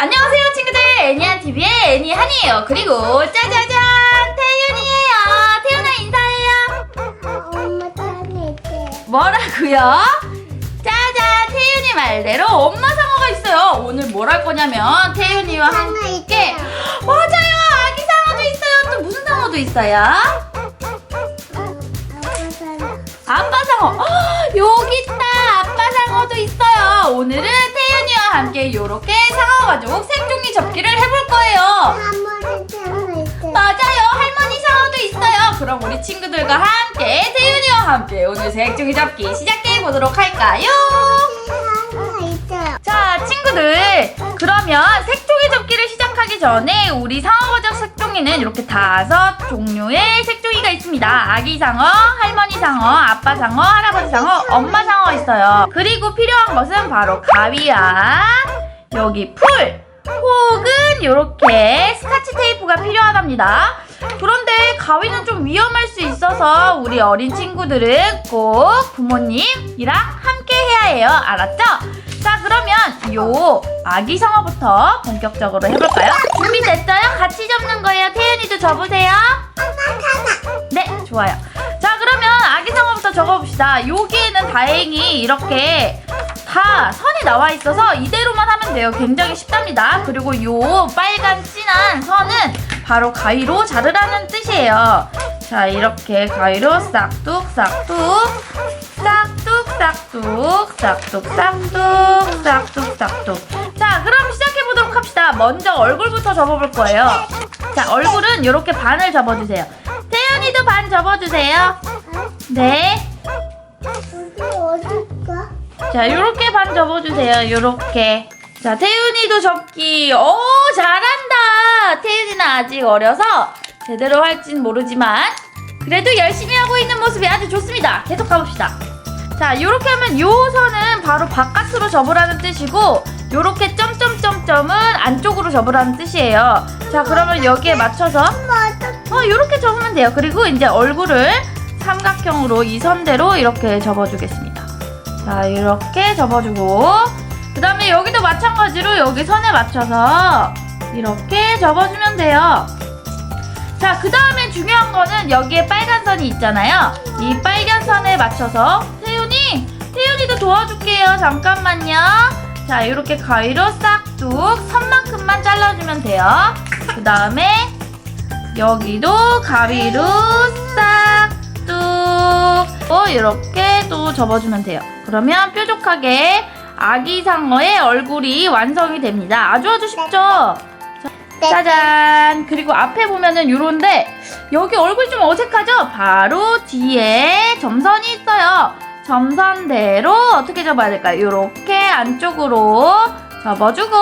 안녕하세요 친구들. 애니한TV의 애니 한이에요. 그리고 짜자잔 태윤이에요. 태윤아 인사해요. 엄마 있대. 뭐라고요? 짜잔 태윤이 말대로 엄마 상어가 있어요. 오늘 뭘 할 거냐면 태윤이와 함께 맞아요 아기 상어도 있어요. 또 무슨 상어도 있어요? 아빠 상어. 헉, 여기 있다. 아빠 상어도 있어요. 오늘은 태윤이와 함께 이렇게 상어 가족 색종이 접기를 해볼 거예요. 맞아요 할머니 상어도 있어요 그럼 우리 친구들과 함께 태윤이와 함께 오늘 색종이 접기 시작해 보도록 할까요? 자 친구들 그러면 색종이 접기를 시작하기 전에 우리 상어가족 색종이는 이렇게 다섯 종류의 색종이가 있습니다. 아기 상어, 할머니 상어, 아빠 상어, 할아버지 상어, 엄마 상어 있어요. 그리고 필요한 것은 바로 가위와 여기 풀 혹은 이렇게 스카치 테이프가 필요하답니다. 그런데 가위는 좀 위험할 수 있어서 우리 어린 친구들은 꼭 부모님이랑 함께 해야 해요. 알았죠? 자 그러면 요 아기 상어부터 본격적으로 해볼까요? 준비됐어요? 같이 접는 거예요. 태연이도 접으세요. 네 좋아요. 자 그러면 아기 상어부터 접어봅시다. 여기에는 다행히 이렇게 다 선이 나와 있어서 이대로만 하면 돼요. 굉장히 쉽답니다. 그리고 요 빨간 진한 선은 바로 가위로 자르라는 뜻이에요. 자 이렇게 가위로 싹둑 싹둑 싹둑 싹둑 싹둑 싹둑 싹둑 싹둑 자 그럼 시작해 보도록 합시다 먼저 얼굴부터 접어볼 거예요 자 얼굴은 이렇게 반을 접어주세요 태연이도 반 접어주세요 네 여기 어딜까? 자, 요렇게 반 접어주세요. 요렇게. 자, 태윤이도 접기. 오, 잘한다. 태윤이는 아직 어려서 제대로 할진 모르지만 그래도 열심히 하고 있는 모습이 아주 좋습니다. 계속 가봅시다. 자, 요렇게 하면 요 선은 바로 바깥으로 접으라는 뜻이고 요렇게 점점점점은 안쪽으로 접으라는 뜻이에요. 자, 그러면 여기에 맞춰서? 어, 요렇게 접으면 돼요. 그리고 이제 얼굴을 삼각형으로 이 선대로 이렇게 접어주겠습니다. 자, 이렇게 접어주고, 그 다음에 여기도 마찬가지로 여기 선에 맞춰서 이렇게 접어주면 돼요. 자, 그 다음에 중요한 거는 여기에 빨간 선이 있잖아요. 이 빨간 선에 맞춰서 태윤이도 도와줄게요. 잠깐만요. 자, 이렇게 가위로 싹둑 선만큼만 잘라주면 돼요. 그 다음에 여기도 가위로 싹둑 어, 이렇게 또 접어주면 돼요. 그러면 뾰족하게 아기 상어의 얼굴이 완성이 됩니다. 아주 아주 쉽죠? 짜잔! 그리고 앞에 보면은 요런데 여기 얼굴 좀 어색하죠? 바로 뒤에 점선이 있어요. 점선대로 어떻게 접어야 될까요? 요렇게 안쪽으로 접어주고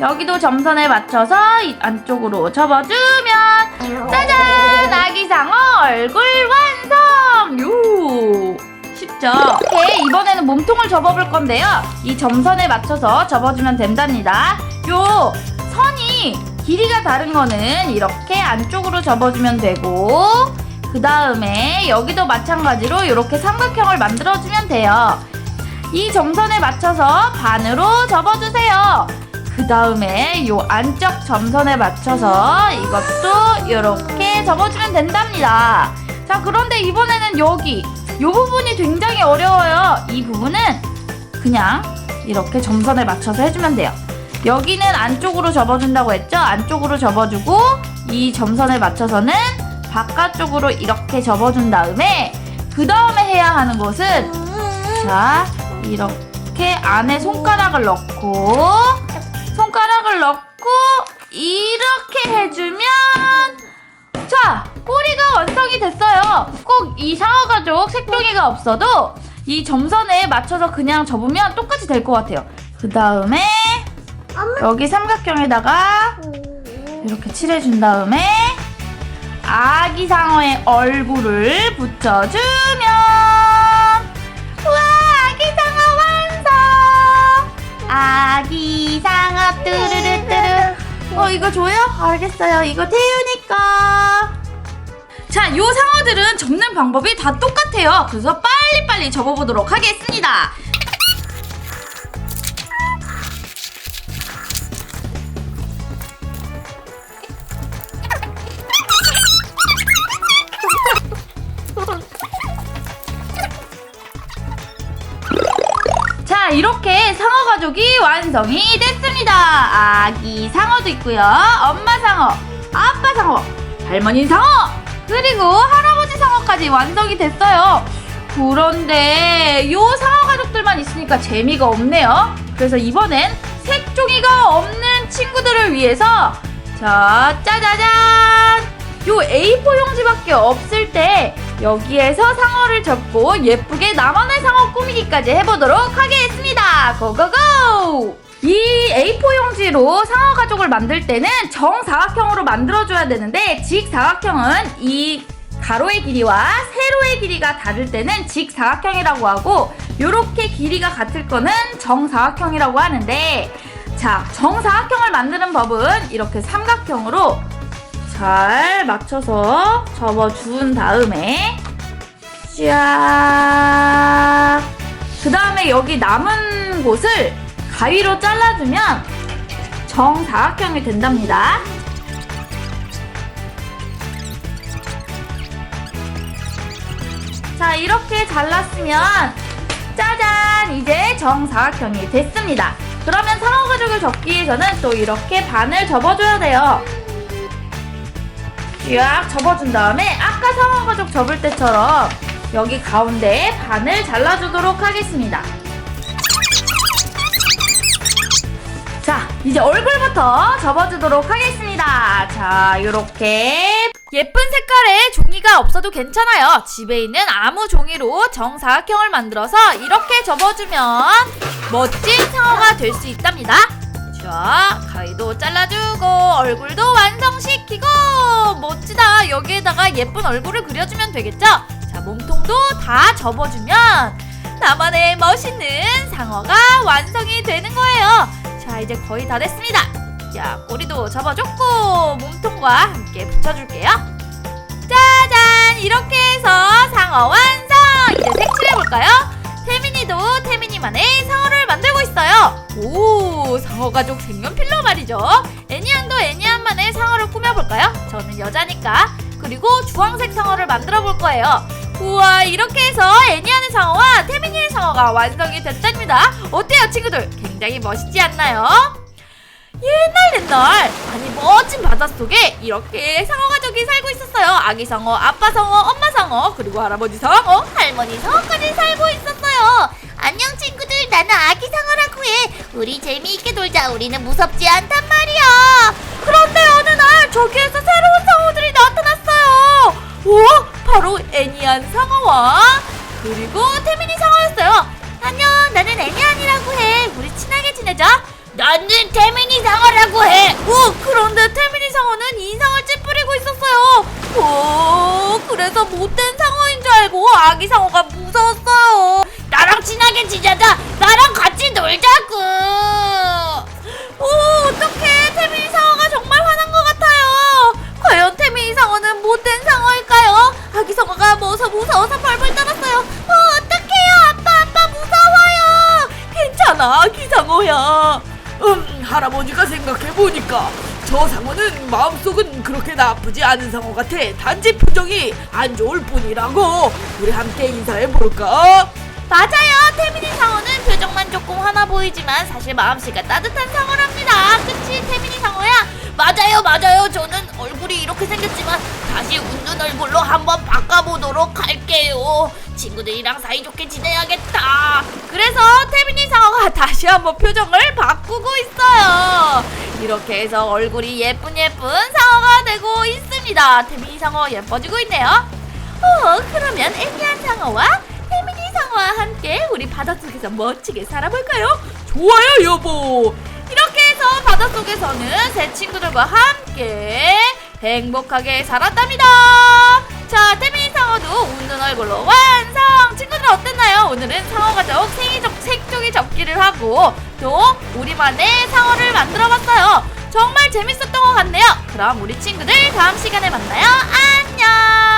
여기도 점선에 맞춰서 이 안쪽으로 접어주면 짜잔! 아기 상어 얼굴 완성! 요! 쉽죠? 오케이, 이번에는 몸통을 접어볼 건데요. 이 점선에 맞춰서 접어주면 된답니다. 요 선이 길이가 다른 거는 이렇게 안쪽으로 접어주면 되고 그 다음에 여기도 마찬가지로 이렇게 삼각형을 만들어주면 돼요. 이 점선에 맞춰서 반으로 접어주세요. 그 다음에 요 안쪽 점선에 맞춰서 이것도 이렇게 접어주면 된답니다. 자, 그런데 이번에는 여기 요 부분이 굉장히 어려워요. 이 부분은 그냥 이렇게 점선에 맞춰서 해주면 돼요. 여기는 안쪽으로 접어준다고 했죠? 안쪽으로 접어주고 이 점선에 맞춰서는 바깥쪽으로 이렇게 접어준 다음에 그 다음에 해야 하는 것은 자 이렇게 안에 손가락을 넣고 손가락을 넣고 이렇게 해주면 자 꼬리가 완성이 됐어요. 꼭이 상어가족 색종이가 없어도 이 점선에 맞춰서 그냥 접으면 똑같이 될 것 같아요. 그 다음에 여기 삼각형에다가 이렇게 칠해준 다음에 아기 상어의 얼굴을 붙여주면 우와 아기 상어 완성 아기 상어 뚜루루뚜루 어 이거 줘요? 알겠어요 이거 태우니까 자, 요 상어들은 접는 방법이 다 똑같아요. 그래서 빨리빨리 접어보도록 하겠습니다. 가족이 완성이 됐습니다. 아기 상어도 있고요. 엄마 상어, 아빠 상어, 할머니 상어, 그리고 할아버지 상어까지 완성이 됐어요. 그런데 요 상어 가족들만 있으니까 재미가 없네요. 그래서 이번엔 색종이가 없는 친구들을 위해서 자, 짜자잔! 요 A4 용지밖에 없을 때 여기에서 상어를 접고 예쁘게 나만의 상어 꾸미기까지 해보도록 하겠습니다. 고고고! 이 A4 용지로 상어 가족을 만들 때는 정사각형으로 만들어줘야 되는데 직사각형은 이 가로의 길이와 세로의 길이가 다를 때는 직사각형이라고 하고 요렇게 길이가 같을 거는 정사각형이라고 하는데 자 정사각형을 만드는 법은 이렇게 삼각형으로 잘 맞춰서 접어준 다음에 쫙. 그 다음에 여기 남은 곳을 가위로 잘라주면 정사각형이 된답니다. 자, 이렇게 잘랐으면 짜잔! 이제 정사각형이 됐습니다. 그러면 상어 가죽을 접기 위해서는 또 이렇게 반을 접어줘야 돼요. 쫙 접어준 다음에 아까 상어 가죽 접을 때처럼 여기 가운데에 반을 잘라주도록 하겠습니다. 자, 이제 얼굴부터 접어주도록 하겠습니다. 자, 이렇게 예쁜 색깔의 종이가 없어도 괜찮아요. 집에 있는 아무 종이로 정사각형을 만들어서 이렇게 접어주면 멋진 상어가 될 수 있답니다. 자, 가위도 잘라주고 얼굴도 완성시키고 멋지다. 여기에다가 예쁜 얼굴을 그려주면 되겠죠? 자, 몸통도 다 접어주면 나만의 멋있는 상어가 완성이 되는 거예요. 자, 이제 거의 다 됐습니다. 자, 꼬리도 접어줬고 몸통과 함께 붙여줄게요. 짜잔! 이렇게 해서 상어 완성! 이제 색칠해볼까요? 태민이도 태민이만의 상어를 만들고 있어요. 오, 상어 가족 색연필로 말이죠. 애니안도 애니안만의 상어를 꾸며볼까요? 저는 여자니까. 그리고 주황색 상어를 만들어 볼 거예요. 우와, 이렇게 해서 애니안의 상어와 태민이의 상어가 완성이 됐답니다. 어때요, 친구들? 굉장히 멋있지 않나요? 옛날 옛날 아니 멋진 바닷속에 이렇게 상어 가족이 살고 있었어요 아기 상어, 아빠 상어, 엄마 상어 그리고 할아버지 상어, 할머니 상어까지 살고 있었어요 안녕 친구들 나는 아기 상어라고 해. 우리 재미있게 놀자. 우리는 무섭지 않단 말이야. 그런데 어느 날 저기에서 새로운 상어들이 나타났어요. 우와 바로 애니안 상어와 그리고 태민이 상어였어요. 안녕 나는 애니안이라고 해. 우리 친하게 지내자. 나는 태민이 상어라고 해. 오 그런데 태민이 상어는 인상을 찌푸리고 있었어요. 오 그래서 못된 상어인 줄 알고 아기 상어가 무서웠어요 나랑 친하게 지내자 나랑 같이 놀자고 오, 어떡해. 태민이 상어가 정말 화난 것 같아요. 과연 태민이 상어는 못된 상어일까요? 아기 상어가 무서, 무서워서 벌벌 떨었어요. 어, 어떡해요. 아빠, 아빠 무서워요. 괜찮아, 아기 상어야. 음, 할아버지가 생각해보니까 저 상어는 마음속은 그렇게 나쁘지 않은 상어 같아. 단지 표정이 안 좋을 뿐이라고. 우리 함께 인사해볼까? 맞아요. 태민이 상어는 표정만 조금 화나 보이지만 사실 마음씨가 따뜻한 상어랍니다. 그치, 태민이 상어야? 맞아요 맞아요 저는 얼굴이 이렇게 생겼지만 다시 웃는 얼굴로 한번 바꿔보도록 할게요 친구들이랑 사이좋게 지내야겠다 그래서 태민이 상어가 다시 한번 표정을 바꾸고 있어요. 이렇게 해서 얼굴이 예쁜 예쁜 상어가 되고 있습니다. 태민이 상어 예뻐지고 있네요. 어, 그러면 애니한 상어와 태민이 상어와 함께 우리 바닷속에서 멋지게 살아볼까요? 좋아요, 여보. 이렇게 해서 바닷속에서는 새 친구들과 함께 행복하게 살았답니다. 자, 태민이 상어도 웃는 얼굴로 완성! 친구들 어땠나요? 오늘은 상어 가 족 생이적 색종이 접기를 하고 또 우리만의 상어를 만들어 봤어요. 정말 재밌었던 것 같네요. 그럼 우리 친구들 다음 시간에 만나요. 안녕!